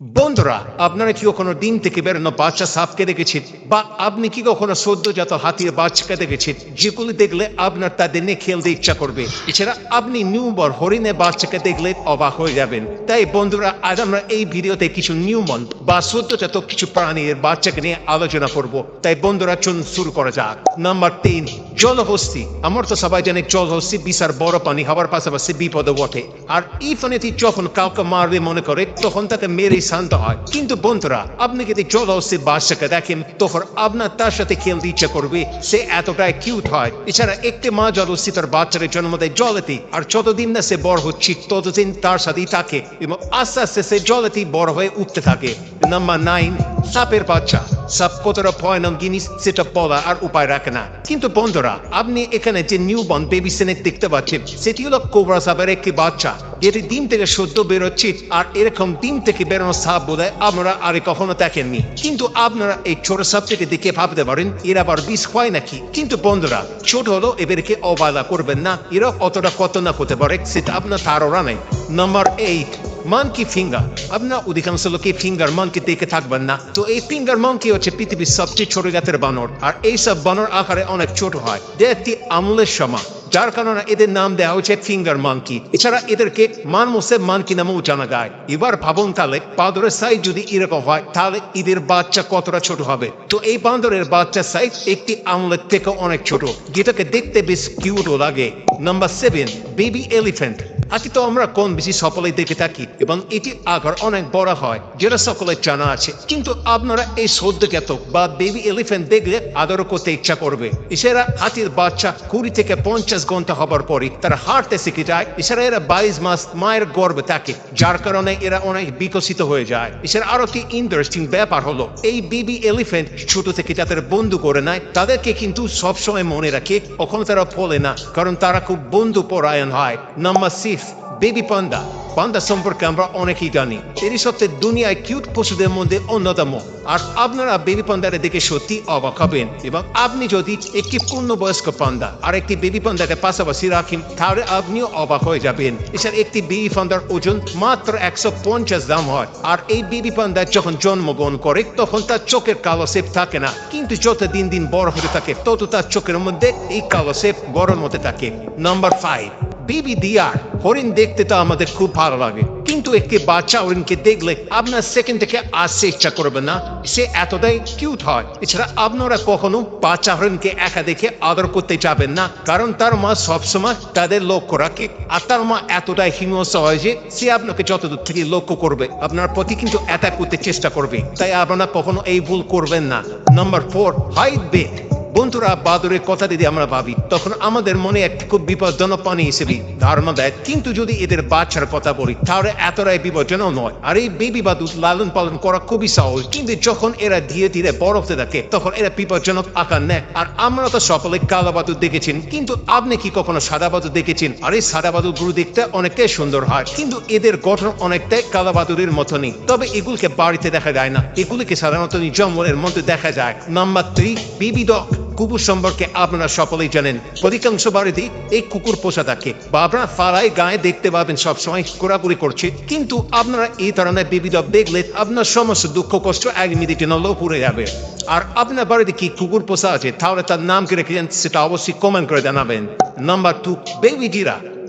বন্ধুরা, আপনারা কি কখনো ডিম থেকে বেরোনো বাচ্চা সাপকে দেখেছেন? বা আপনি কি কখনো সদ্যজাত হাতির বাচ্চাকে দেখেছেন? যেগুলি দেখলে আপনার তাদের নিয়ে খেলতে ইচ্ছা করবে। এছাড়া আপনি নিউবর হরিণের বাচ্চাকে দেখলে অবাক হয়ে যাবেন। তাই বন্ধুরা, আজ আমরা এই ভিডিওতে কিছু নিউমন বা সদ্যজাত কিছু প্রাণীর বাচ্চাকে নিয়ে আলোচনা করব। তাই বন্ধুরা, চলুন শুরু করা যাক। নাম্বার তিন, জলহস্তি। আমার তো সবাই জানে জলহস্তি বিশাল বড় পানি হওয়ার পাশাপাশি বিপদে বটে। আর এই ফানেটি যখন কাউকে মারবে মনে করে, তখন তাকে মেরে শান্ত হয়। কিন্তু বন্ধুরা, আপনি যদি জলহস্তির বাচ্চাকে দেখেন, তখন আপনার তার সাথে খেলতে ইচ্ছা করবে। সে এতটাই কিউট হয়। এছাড়া একটি মা জলহস্তি তার বাচ্চাদের জন্ম দেয় জলেতে। আর যতদিন না সে বড় হচ্ছে, ততদিন তার সাথেই থাকে এবং আস্তে আস্তে সে জলেতেই বড় হয়ে উঠতে থাকে। নাম্বার নাইন সাপের বাচ্চা। সাপ কতটা ভয়ানক জিনিস, সেটা বলা আর উপায় রাখে না। কিন্তু বন্ধুরা, আপনি এখানে যে নিউ বন বেবি সেনেট দেখতে পাচ্ছেন, সেটি হলো কোবরা সাপের একটি বাচ্চা। যেটি ডিম থেকে সদ্য বেরোচ্ছে, আর এরকম ডিম থেকে বেরোনো সাপ বোধ হয় আপনারা আরে কখনো দেখেননি। কিন্তু আপনারা এই ছোট সাপটিকে দেখে ভাবতে পারেন, এরা আবার বিষ হয় নাকি? কিন্তু বন্ধুরা, ছোট হলো এদেরকে অবহেলা করবেন না। এরা অতটা কত না হতে পারে সেটা আপনার ধারণা নেই। নাম্বার এইট মানকি ফিঙ্গার আপনার অধিকাংশ লোকে ফিঙ্গার মানকে দেখে থাকবেন না। তো এই ফিঙ্গার মানকি হচ্ছে পৃথিবীর সবচেয়ে ছোট জাতের বানর, আর এই সব বানর আকারে অনেক ছোট হয়। দেখতে আমলের সমান যার কারণে এদের নাম দেওয়া হয়েছে ফিঙ্গার মানকি এছাড়া এদেরকে মানমোসে মানকি নামেও জানা যায়। এবার ভাবুন তাহলে, বাঁদরের সাইজ যদি এরকম হয়, তাহলে এদের বাচ্চা কতটা ছোট হবে? তো এই বাঁদরের বাচ্চার সাইজ একটি আমলের থেকে অনেক ছোট, যেটাকে দেখতে বেশ কিউটও লাগে। নাম্বার সেভেন বেবি এলিফ্যান্ট আজকে তো আমরা কম বেশি সকলেই দেখে থাকি, এবং এটি আকার অনেক বড় হয়, যেটা সকলের জানা আছে। কিন্তু আপনারা এই সদ্যজ্ঞাত বা বেবি এলিফ্যান্ট দেখলে আদর করতে ইচ্ছা করবে। এছাড়া হাতির বাচ্চা কুড়ি থেকে পঞ্চাশ ঘণ্টা হবার পরে তারা হাঁটতে শিখে যায়। এছাড়া এরা বাইশ মাস মায়ের গর্ভে থাকে, যার কারণে এরা অনেক বিকশিত হয়ে যায়। এছাড়া আরও কি ইন্টারেস্টিং ব্যাপার হলো, এই বেবি এলিফ্যান্ট ছোট থেকে যাদের বন্ধু করে নেয়, তাদেরকে কিন্তু সবসময় মনে রাখে, কখনো তারা ফলে না, কারণ তারা খুব বন্ধু পরায়ণ হয়। Number six baby panda. Panda সম্পর্কে আমরা অনেকেই জানি। এরই সত্ত্বে দুনিয়ায় কিউট পশুদের মধ্যে অন্যতম। আর আপনারা বেবি পান্ডারে দেখে সত্যি অবাক হবেন। এবং আপনি যদি একটি পূর্ণবয়স্ক পান্ডা আর একটি বেবি পান্ডাকে পাশাপাশি রাখেন, তাহলে আপনিও অবাক হয়ে যাবেন। এছাড়া একটি বেবি পান্ডার ওজন মাত্র একশো পঞ্চাশ দাম হয়। আর এই বেবি পান্ডা যখন জন্মগ্রহণ করে, তখন তার চোখের কালো সেপ থাকে না। কিন্তু যত দিন দিন বড় হতে থাকে, তত তার চোখের মধ্যে এই কালো সেপ বড় মতে থাকে। নাম্বার ফাইভ বেবি দিয়ার, হরিণ দেখতে তো আমাদের খুব ভালো লাগে। কিন্তু একটি বাচ্চা হরিণকে দেখলে আপনার সেকেন্ড থেকে আসতে ইচ্ছা করবে না। সে এতটাই কিউট হয়। এছাড়া আপনারা কখনো বাচ্চা হরিণকে একা দেখে আদর করতে যাবেন না। কারণ তার মা সবসময় তাদের লক্ষ্য রাখে। আর তার মা এতটাই হিংস্র হয় যে সে আপনাকে যতদূর থেকে লক্ষ্য করবে, আপনার প্রতি কিন্তু অ্যাটাক করতে চেষ্টা করবে। তাই আপনারা কখনো এই ভুল করবেন না। নাম্বার ফোর হাইট বেট বন্ধুরা বাদরের কথা যদি আমরা ভাবি, তখন আমাদের মনে একটি খুব বিপজ্জনক পানি হিসেবে ধারণা দেয়, কিন্তু যদি এদের বাচ্চার কথা বলি, তাহলে এতটাই বিপজ্জনক নয়। আর এই বেবি বাদুর লালন পালন করা খুবই সহজ, কিন্তু যখন এরা ধীরে ধীরে বড় হতে থাকে, তখন এরা বিপজ্জনক আকার নেয়। আর আমরা তো সকলে কালো বাদুর দেখেছেন, কিন্তু আপনি কি কখনো সাদা বাদুর দেখেছেন? আর এই সাদা বাদুর গুরু দেখতে অনেকটাই সুন্দর হয়, কিন্তু এদের গঠন অনেকটাই কালো বাদুরের মতনই। তবে এগুলিকে বাড়িতে দেখা যায় না। এগুলিকে সাধারণত জঙ্গলের মধ্যে দেখা যায়। নাম্বার থ্রি বিবি ডগ কুকুর সম্পর্কে আপনারা সকলেই জানেন। অধিকাংশ বাড়িতে এই কুকুর পোষা থাকে। বা আপনারা ফাড়ায় গায়ে দেখতে পাবেন, সবসময় ঘোরাঘুরি করছে। কিন্তু আপনারা এই ধরনের বিবিধ দেখলে আপনার সমস্ত দুঃখ, কষ্ট এক মিনিটে নলেও পুড়ে যাবে। আর আপনার বাড়িতে কি কুকুর পোষা আছে, তাহলে তার নাম কি রেখেছেন সেটা অবশ্যই কমেন্ট করে জানাবেন। নাম্বার টু বেবি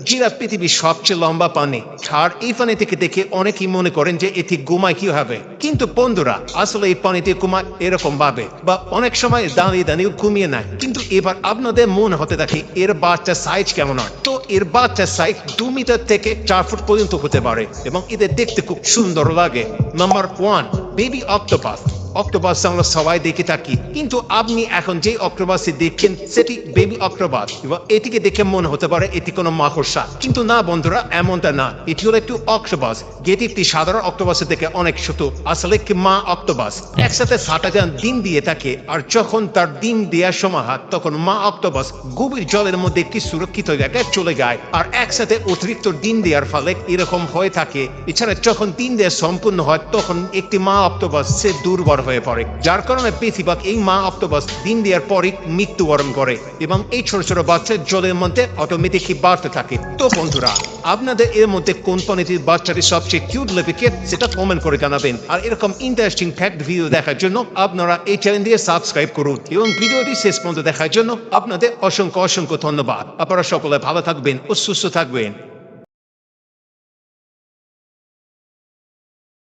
জিরা জিরা পৃথিবীর সবচেয়ে লম্বা পানি। আর এই পানি থেকে দেখে অনেকেই মনে করেন যে এটি ঘুমায় কি হবে। কিন্তু বন্ধুরা, আসলে এই পানিতে ঘুমায় এরকম ভাবে বা অনেক সময় দাঁড়িয়ে দাঁড়িয়ে ঘুমিয়ে নেয়। কিন্তু এবার আপনাদের মনে হতে থাকে, এর বাচ্চার সাইজ কেমন হয়? তো এর বাচ্চার সাইজ দু মিটার থেকে চার ফুট পর্যন্ত হতে পারে এবং এদের দেখতে খুব সুন্দর লাগে। Number one baby octopus octopus আমরা সবাই দেখে থাকি। কিন্তু আপনি এখন যে অক্টোপাসে দেখছেন, সেটি বেবি অক্টোপাস এবং এটিকে দেখে মনে হতে পারে এটি কোনো মাকড়সা। কিন্তু না, বন্ধুরা, এমনটা না। এটি হলো একটু অক্টোপাস। যেটি একটি সাধারণ অক্টোপাসের থেকে অনেক ছোট। আসলে কি মা অক্টোপাস। একসাথে যান ডিম দিয়ে থাকে আর যখন তার ডিম দেওয়ার সময় তখন মা অক্টোপাস গভীর জলের মধ্যে একটি সুরক্ষিত জায়গায় চলে যায় আর একসাথে অতিরিক্ত ডিম দেওয়ার ফলে এরকম হয়ে থাকে। এছাড়া যখন ডিম দেওয়া সম্পূর্ণ হয়, তখন একটি মা অক্টোপাস সে দুর্বল হয়ে পড়ে। যার কারণে বেশিরভাগ এই মা অক্টোপাস দিন দেওয়ার পরে মৃত্যুবরণ করে এবং এই ছোট ছোট বাচ্চা জলের মধ্যে অটোমেটিকলি বাড়তে থাকে। তো বন্ধুরা, আপনাদের এর মধ্যে কোন প্রাণীটির বাচ্চাটি সবচেয়ে কিউট লেগেছে সেটা কমেন্ট করে জানাবেন। আর এরকম ইন্টারেস্টিং ফ্যাক্ট ভিডিও দেখার জন্য আপনারা এই চ্যানেল দিয়ে সাবস্ক্রাইব করুন এবং ভিডিওটি শেষ পর্যন্ত দেখার জন্য আপনাদের অসংখ্য অসংখ্য ধন্যবাদ। আপনারা সকলে ভালো থাকবেন ও সুস্থ থাকবেন।